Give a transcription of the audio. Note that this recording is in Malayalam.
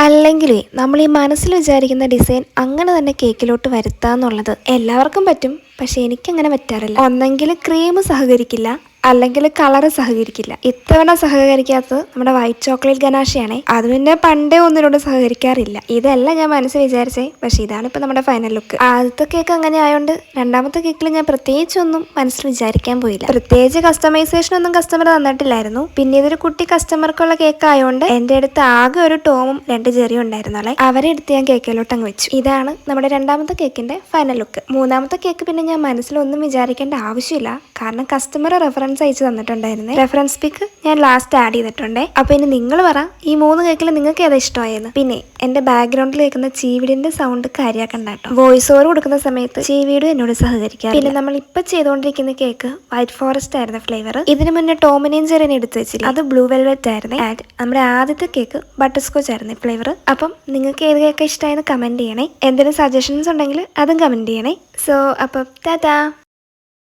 അല്ലെങ്കിൽ നമ്മൾ ഈ മനസ്സിൽ വിചാരിക്കുന്ന ഡിസൈൻ അങ്ങനെ തന്നെ കേക്കിലോട്ട് വരുത്താന്നുള്ളത് എല്ലാവർക്കും പറ്റും പക്ഷെ എനിക്കങ്ങനെ പറ്റാറില്ല. ഒന്നെങ്കിൽ ക്രീം സഹകരിക്കില്ല അല്ലെങ്കിൽ കളറ് സഹകരിക്കില്ല. ഇത്തവണ സഹകരിക്കാത്തത് നമ്മുടെ വൈറ്റ് ചോക്ലേറ്റ് ഗനാഷയാണ് അത് പിന്നെ പണ്ടേ ഒന്നിനോട് സഹകരിക്കാറില്ല. ഇതല്ല ഞാൻ മനസ്സിൽ വിചാരിച്ചേ പക്ഷെ ഇതാണ് ഇപ്പൊ നമ്മുടെ ഫൈനൽ ലുക്ക് ആദ്യത്തെ കേക്ക് അങ്ങനെ ആയതുകൊണ്ട് രണ്ടാമത്തെ കേക്കിൽ ഞാൻ പ്രത്യേകിച്ചൊന്നും മനസ്സിൽ വിചാരിക്കാൻ പോയില്ല. പ്രത്യേകിച്ച് കസ്റ്റമൈസേഷൻ ഒന്നും കസ്റ്റമർ തന്നിട്ടില്ലായിരുന്നു. പിന്നെ ഇതൊരു കുട്ടി കസ്റ്റമർക്കുള്ള കേക്ക് ആയതുകൊണ്ട് എന്റെ അടുത്ത് ആകെ ഒരു ടോമും രണ്ട് ചെറിയും ഉണ്ടായിരുന്നല്ലേ അവരെ എടുത്ത് ഞാൻ കേക്കിലോട്ട് അങ്ങ് വെച്ചു. ഇതാണ് നമ്മുടെ രണ്ടാമത്തെ കേക്കിന്റെ ഫൈനൽ ലുക്ക് മൂന്നാമത്തെ കേക്ക് പിന്നെ ഞാൻ മനസ്സിലൊന്നും വിചാരിക്കേണ്ട ആവശ്യമില്ല. കാരണം കസ്റ്റമർ റെഫറൻസ് അയച്ചു തന്നിട്ടുണ്ടായിരുന്നേ. റെഫറൻസ് പിക്ക് ഞാൻ ലാസ്റ്റ് ആഡ് ചെയ്തിട്ടുണ്ടേ. അപ്പൊ ഇനി നിങ്ങൾ പറ ഈ മൂന്ന് കേക്കിൽ നിങ്ങൾക്ക് ഏതാ ഇഷ്ടമായത് പിന്നെ എന്റെ ബാക്ക്ഗ്രൗണ്ടിൽ കേൾക്കുന്ന ചീവിടിന്റെ സൗണ്ട് കാര്യാക്കണ്ട കേട്ടോ. വോയിസ് ഓവർ കൊടുക്കുന്ന സമയത്ത് ചീവീട് എന്നോട് സഹകരിക്കാം പിന്നെ നമ്മൾ ഇപ്പൊ ചെയ്തുകൊണ്ടിരിക്കുന്ന കേക്ക് വൈറ്റ് ഫോറസ്റ്റ് ആയിരുന്നു ഫ്ലേവർ ഇതിന് മുന്നേ ടോമിനെയും ചെറിയ എടുത്ത് വെച്ചില്ല? അത് ബ്ലൂ വെൽവെറ്റ് ആയിരുന്നു. ആൻഡ് നമ്മുടെ ആദ്യത്തെ കേക്ക് ബട്ടർ സ്കോച്ച് ആയിരുന്നു ഫ്ലേവർ അപ്പം നിങ്ങൾക്ക് ഏത് കേക്ക് ഇഷ്ടമായെന്ന് കമന്റ് ചെയ്യണേ. എന്തെങ്കിലും സജഷൻസ് ഉണ്ടെങ്കിൽ അതും കമന്റ് ചെയ്യണേ. സോ അപ്പം ടാറ്റാ